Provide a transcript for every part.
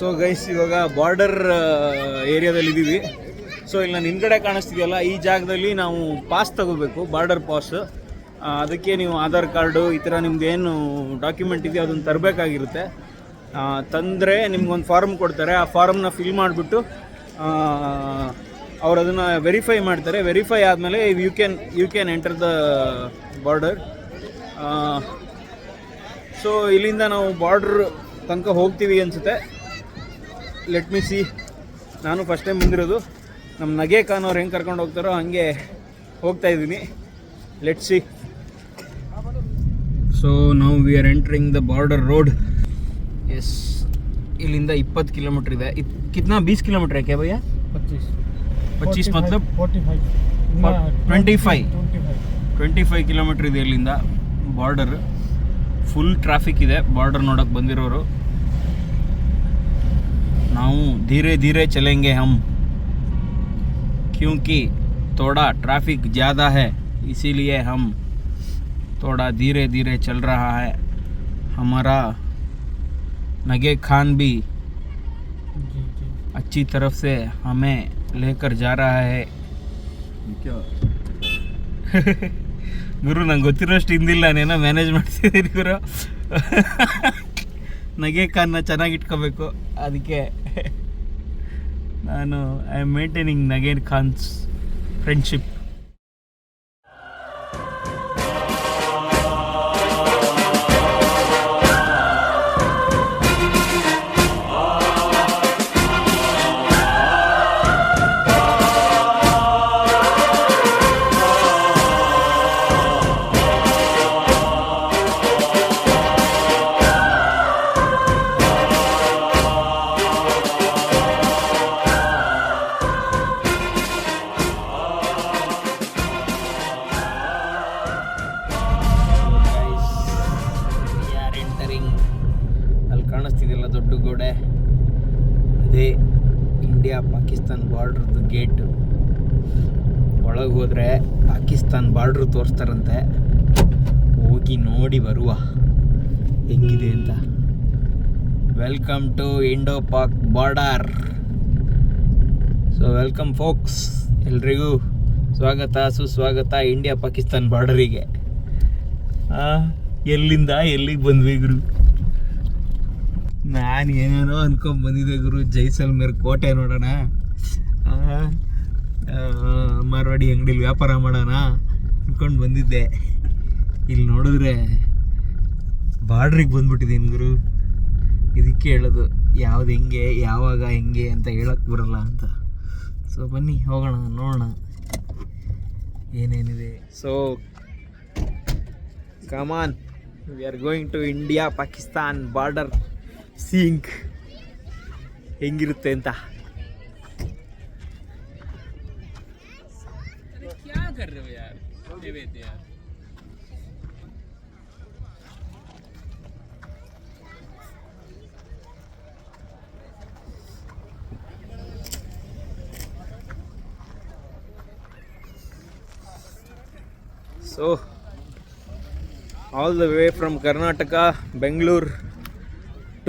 So guys ಇವಾಗ border ಏರಿಯಾದಲ್ಲಿ ಇದ್ದೀವಿ ಸೊ ಇಲ್ಲಿ ನಾನು ಹಿಂದ್ಗಡೆ ಕಾಣಿಸ್ತಿದೆಯಲ್ಲ, ಈ ಜಾಗದಲ್ಲಿ ನಾವು ಪಾಸ್ ತಗೋಬೇಕು ಬಾರ್ಡರ್ ಪಾಸ್ ಅದಕ್ಕೆ ನೀವು ಆಧಾರ್ ಕಾರ್ಡು, ಈ ಥರ ನಿಮ್ದು ಏನು ಡಾಕ್ಯುಮೆಂಟ್ ಇದೆಯೋ ಅದನ್ನು ತರಬೇಕಾಗಿರುತ್ತೆ. ತಂದರೆ ನಿಮ್ಗೊಂದು ಫಾರ್ಮ್ ಕೊಡ್ತಾರೆ, ಆ ಫಾರ್ಮ್ನ ಫಿಲ್ ಮಾಡಿಬಿಟ್ಟು ಅವ್ರು ಅದನ್ನು ವೆರಿಫೈ ಮಾಡ್ತಾರೆ. ವೆರಿಫೈ ಆದಮೇಲೆ you can you can enter the border so ಇಲ್ಲಿಂದ ನಾವು ಬಾರ್ಡ್ರ್ ತನಕ ಹೋಗ್ತೀವಿ ಅನಿಸುತ್ತೆ. ಲೆಟ್ ಮಿ ಸಿ ನಾನು ಫಸ್ಟ್ ಟೈಮ್ ಬಂದಿರೋದು. ನಮ್ಮ ನಗೆ ಖಾನ್ ಅವ್ರು ಹೆಂಗೆ ಕರ್ಕೊಂಡು ಹೋಗ್ತಾರೋ ಹಾಗೆ ಹೋಗ್ತಾ ಇದ್ದೀನಿ. ಲೆಟ್ ಸಿ ಸೊ ನಾವು we are entering the border roads ಇಲ್ಲಿಂದ ಇಪ್ಪತ್ತು ಕಿಲೋಮೀಟ್ರ್ ಇದೆ. ಇತ್ ಕಿತ್ನಾ ಬೀಸ್ ಕಿಲೋಮೀಟ್ರ್ ಯಾಕೆ ಭಯ್ಯ? ಪಚ್ಚೀಸ್. ಪಚ್ಚೀಸ್ twenty five twenty five kilometre ಇದೆ ಇಲ್ಲಿಂದ ಬಾರ್ಡರ್ ಫುಲ್ ಟ್ರಾಫಿಕ್ ಇದೆ ಬಾರ್ಡರ್ ನೋಡೋಕೆ ಬಂದಿರೋರು. ನಾವು ಧೀರೆ ಧೀರೆ ಚಲೆಂಗೆ ಹಮ್ क्योंकि थोड़ा ट्रैफिक ज़्यादा है इसीलिए हम थोड़ा धीरे धीरे चल रहा है हमारा नगे खान भी जी जी अच्छी तरफ से हमें लेकर जा रहा है ಗುರು ನಂಗೆ ಗೊತ್ತಿರೋಷ್ಟು ಹಿಂದಿಲ್ಲ ನಾನೇನೋ ಮ್ಯಾನೇಜ್ ಮಾಡ್ತಿದ್ದೀನಿ ಗುರು ನಗೆ ಖಾನ್ನ ಚೆನ್ನಾಗಿ ಇಟ್ಕೋಬೇಕು ಅದಕ್ಕೆ ನಾನು ಐ ಆಮ್ ಮೇಂಟೈನಿಂಗ್ ನಗೇನ್ ಖಾನ್ಸ್ ಫ್ರೆಂಡ್ಶಿಪ್ ಗೋಡೆ ಅದೇ ಇಂಡಿಯಾ ಪಾಕಿಸ್ತಾನ್ ಬಾರ್ಡ್ರದ್ದು ಗೇಟು. ಒಳಗೆ ಹೋದರೆ ಪಾಕಿಸ್ತಾನ್ ಬಾರ್ಡ್ರ್ ತೋರಿಸ್ತಾರಂತೆ. ಹೋಗಿ ನೋಡಿ ಬರುವ. ಹೆಂಗಿದೆ ಅಂತ. Welcome to Indo Pak border so welcome folks ಎಲ್ರಿಗೂ ಸ್ವಾಗತ, ಸುಸ್ವಾಗತ ಇಂಡಿಯಾ ಪಾಕಿಸ್ತಾನ್ ಬಾರ್ಡರಿಗೆ ಎಲ್ಲಿಂದ ಎಲ್ಲಿಗೆ ಬಂದ್ವಿ ಗುರು? ನಾನು ಏನೇನೋ ಅನ್ಕೊಂಡ್ ಬಂದಿದ್ದೆ ಗುರು. ಜೈಸಲ್ಮೇರ್ ಕೋಟೆ ನೋಡೋಣ. ಮಾರ್ವಾಡಿ ಅಂಗಡಿಲಿ ವ್ಯಾಪಾರ ಮಾಡೋಣ ಅಂದ್ಕೊಂಡು ಬಂದಿದ್ದೆ. ಇಲ್ಲಿ ನೋಡಿದ್ರೆ ಬಾರ್ಡ್ರಿಗೆ ಬಂದ್ಬಿಟ್ಟಿದ್ದೀನಿ ಗುರು. ಇದಕ್ಕೆ ಹೇಳೋದು, ಯಾವ್ದು ಹೆಂಗೆ, ಯಾವಾಗ ಹೆಂಗೆ ಅಂತ ಹೇಳಕ್ ಬರಲ್ಲ ಅಂತ. ಸೊ ಬನ್ನಿ, ಹೋಗೋಣ, ನೋಡೋಣ. ಏನೇನಿದೆ. So come on we are going to India Pakistan border seeing ಹೆಂಗಿರುತ್ತೆ ಅಂತ. So all the way from Karnataka Bengaluru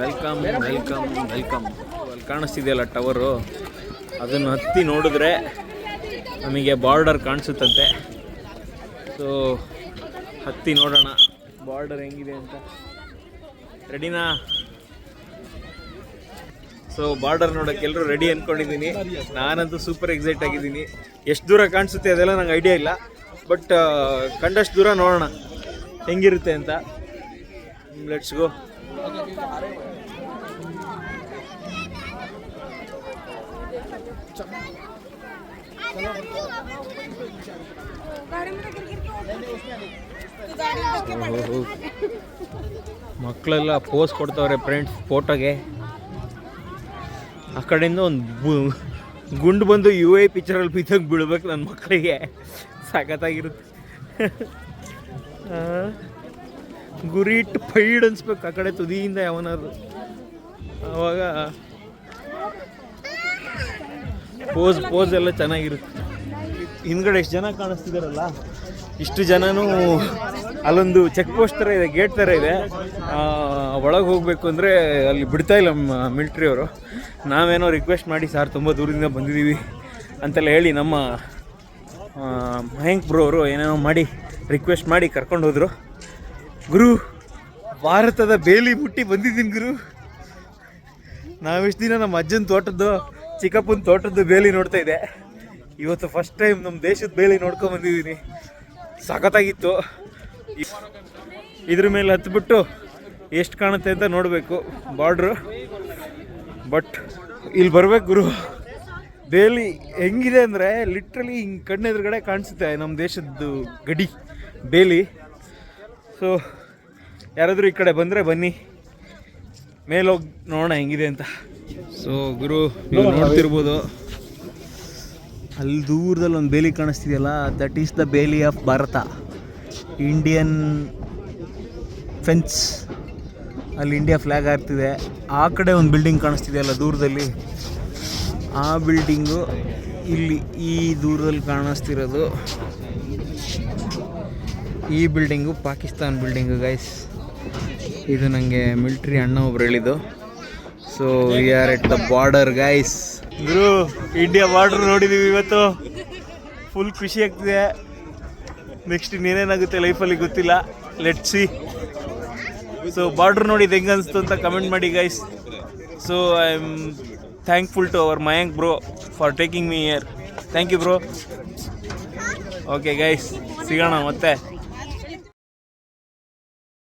welcome welcome welcome ಅಲ್ಲಿ ಕಾಣಿಸ್ತಿದೆಯಲ್ಲ ಟವರು ಅದನ್ನು ಹತ್ತಿ ನೋಡಿದ್ರೆ ನಮಗೆ ಬಾರ್ಡರ್ ಕಾಣಿಸುತ್ತಂತೆ. ಸೊ ಹತ್ತಿ ನೋಡೋಣ. ಬಾರ್ಡರ್ ಹೆಂಗಿದೆ ಅಂತ. ರೆಡಿನಾ ಸೊ ಬಾರ್ಡರ್ ನೋಡೋಕೆ ಎಲ್ಲರೂ ರೆಡಿ ಅಂದ್ಕೊಂಡಿದ್ದೀನಿ ನಾನಂತೂ ಸೂಪರ್ ಎಕ್ಸೈಟ್ ಆಗಿದ್ದೀನಿ. ಎಷ್ಟು ದೂರ ಕಾಣಿಸುತ್ತೆ ಅದೆಲ್ಲ ನಂಗೆ ಐಡಿಯಾ ಇಲ್ಲ. ಬಟ್ ಕಂಡಷ್ಟು ದೂರ ನೋಡೋಣ. ಹೆಂಗಿರುತ್ತೆ ಅಂತ. ಲೆಟ್ಸ್ ಗೋ ಮಕ್ಕಳೆಲ್ಲ ಪೋಸ್ ಕೊಡ್ತಾವ್ರೆ ಫ್ರೆಂಡ್ಸ್ ಫೋಟೋಗೆ ಆ ಕಡೆಯಿಂದ ಒಂದು ಗುಂಡು ಬಂದು ಯು ಐ ಪಿಕ್ಚರಲ್ಲಿ ಬಿದ್ದಂಗೆ ಬೀಳ್ಬೇಕು ನನ್ನ ಮಕ್ಕಳಿಗೆ ಸಾಕತ್ತಾಗಿರುತ್ತೆ. ಗುರಿ ಇಟ್ಟು ಫೈಡ್ ಅನ್ಸ್ಬೇಕು ಆ ಕಡೆ ತುದಿಯಿಂದ ಯಾವನಾದ್ರು. ಆವಾಗ ಪೋಸ್ ಪೋಸ್ ಎಲ್ಲ ಚೆನ್ನಾಗಿರುತ್ತೆ. ಹಿಂದ್ಗಡೆ ಎಷ್ಟು ಜನ ಕಾಣಿಸ್ತಿದಾರಲ್ಲ? ಇಷ್ಟು ಜನನೂ ಅಲ್ಲೊಂದು ಚೆಕ್ ಪೋಸ್ಟ್ ಥರ ಇದೆ ಗೇಟ್ ಥರ ಇದೆ. ಒಳಗೆ ಹೋಗಬೇಕು ಅಂದರೆ ಅಲ್ಲಿ ಬಿಡ್ತಾ ಇಲ್ಲ ಮಿಲ್ಟ್ರಿ ಅವರು. ನಾವೇನೋ ರಿಕ್ವೆಸ್ಟ್ ಮಾಡಿ ಸರ್ ತುಂಬ ದೂರದಿಂದ ಬಂದಿದ್ದೀವಿ ಅಂತೆಲ್ಲ ಹೇಳಿ ನಮ್ಮ ಮಯಾಂಕ್ ಬ್ರೋ ಅವರು ಏನೇನೋ ಮಾಡಿ ರಿಕ್ವೆಸ್ಟ್ ಮಾಡಿ ಕರ್ಕೊಂಡು ಹೋದರು. ಗುರು, ಭಾರತದ ಬೇಲಿ ಮುಟ್ಟಿ ಬಂದಿದ್ದೀನಿ ಗುರು. ನಾವೆಷ್ಟು ದಿನ ನಮ್ಮ ಅಜ್ಜನ ತೋಟದ್ದು, ಚಿಕ್ಕಪ್ಪನ ತೋಟದ್ದು ಬೇಲಿ ನೋಡ್ತಾ ಇದ್ದೆ ಇವತ್ತು ಫಸ್ಟ್ ಟೈಮ್ ನಮ್ಮ ದೇಶದ ಬೇಲಿ ನೋಡ್ಕೊಂಡು ಬಂದಿದ್ದೀನಿ. ಸಖತ್ತಾಗಿತ್ತು. ಇದ್ರ ಮೇಲೆ ಹತ್ಬಿಟ್ಟು ಎಷ್ಟು ಕಾಣುತ್ತೆ ಅಂತ ನೋಡಬೇಕು ಬಾರ್ಡ್ರು ಬಟ್ ಇಲ್ಲಿ ಬರ್ಬೇಕು ಗುರು. ಬೇಲಿ ಹೆಂಗಿದೆ ಅಂದರೆ ಲಿಟ್ರಲಿ ಹಿಂಗೆ ಕಣ್ಣೆದುರುಗಡೆ ಕಾಣಿಸುತ್ತೆ ನಮ್ಮ ದೇಶದ್ದು ಗಡಿ ಬೇಲಿ ಸೊ ಯಾರಾದರೂ ಈ ಕಡೆ ಬಂದರೆ ಬನ್ನಿ. ಮೇಲೋಗಿ ನೋಡೋಣ ಹೆಂಗಿದೆ ಅಂತ. ಸೊ ಗುರು, ನೀವು ನೋಡ್ತಿರ್ಬೋದು. ಅಲ್ಲಿ ದೂರದಲ್ಲಿ ಒಂದು ಬೇಲಿ ಕಾಣಿಸ್ತಿದೆಯಲ್ಲ ದಟ್ ಈಸ್ ದ ಬೇಲಿ ಆಫ್ ಭಾರತ ಇಂಡಿಯನ್ ಫೆನ್ಸ್ ಅಲ್ಲಿ ಇಂಡಿಯಾ ಫ್ಲ್ಯಾಗ್ ಆಗ್ತಿದೆ. ಆ ಕಡೆ ಒಂದು ಬಿಲ್ಡಿಂಗ್ ಕಾಣಿಸ್ತಿದೆ ಅಲ್ಲ ದೂರದಲ್ಲಿ? ಆ ಬಿಲ್ಡಿಂಗು ಇಲ್ಲಿ ಈ ದೂರದಲ್ಲಿ ಕಾಣಿಸ್ತಿರೋದು. ಈ ಬಿಲ್ಡಿಂಗು ಪಾಕಿಸ್ತಾನ್ ಬಿಲ್ಡಿಂಗು ಗೈಸ್ ಇದು ನನಗೆ ಮಿಲ್ಟ್ರಿ ಅಣ್ಣ ಒಬ್ರು ಹೇಳಿದ್ದು. So we are at the border guys Guru India border ನೋಡಿದೀವಿ ಇವತ್ತು. ಫುಲ್ ಖುಷಿ ಆಗ್ತಿದೆ. ನೆಕ್ಸ್ಟ್ ಇನ್ನೇನೇನಾಗುತ್ತೆ ಲೈಫಲ್ಲಿ ಗೊತ್ತಿಲ್ಲ. ಲೆಟ್ ಸಿ ಸೊ ಬಾರ್ಡರ್ ನೋಡಿ ಹೆಂಗೆ ಅನಿಸ್ತು ಅಂತ ಕಮೆಂಟ್ ಮಾಡಿ guys so I am thankful to our Mayank bro for taking me here thank you bro okay guys ಸಿಗೋಣ ಮತ್ತೆ.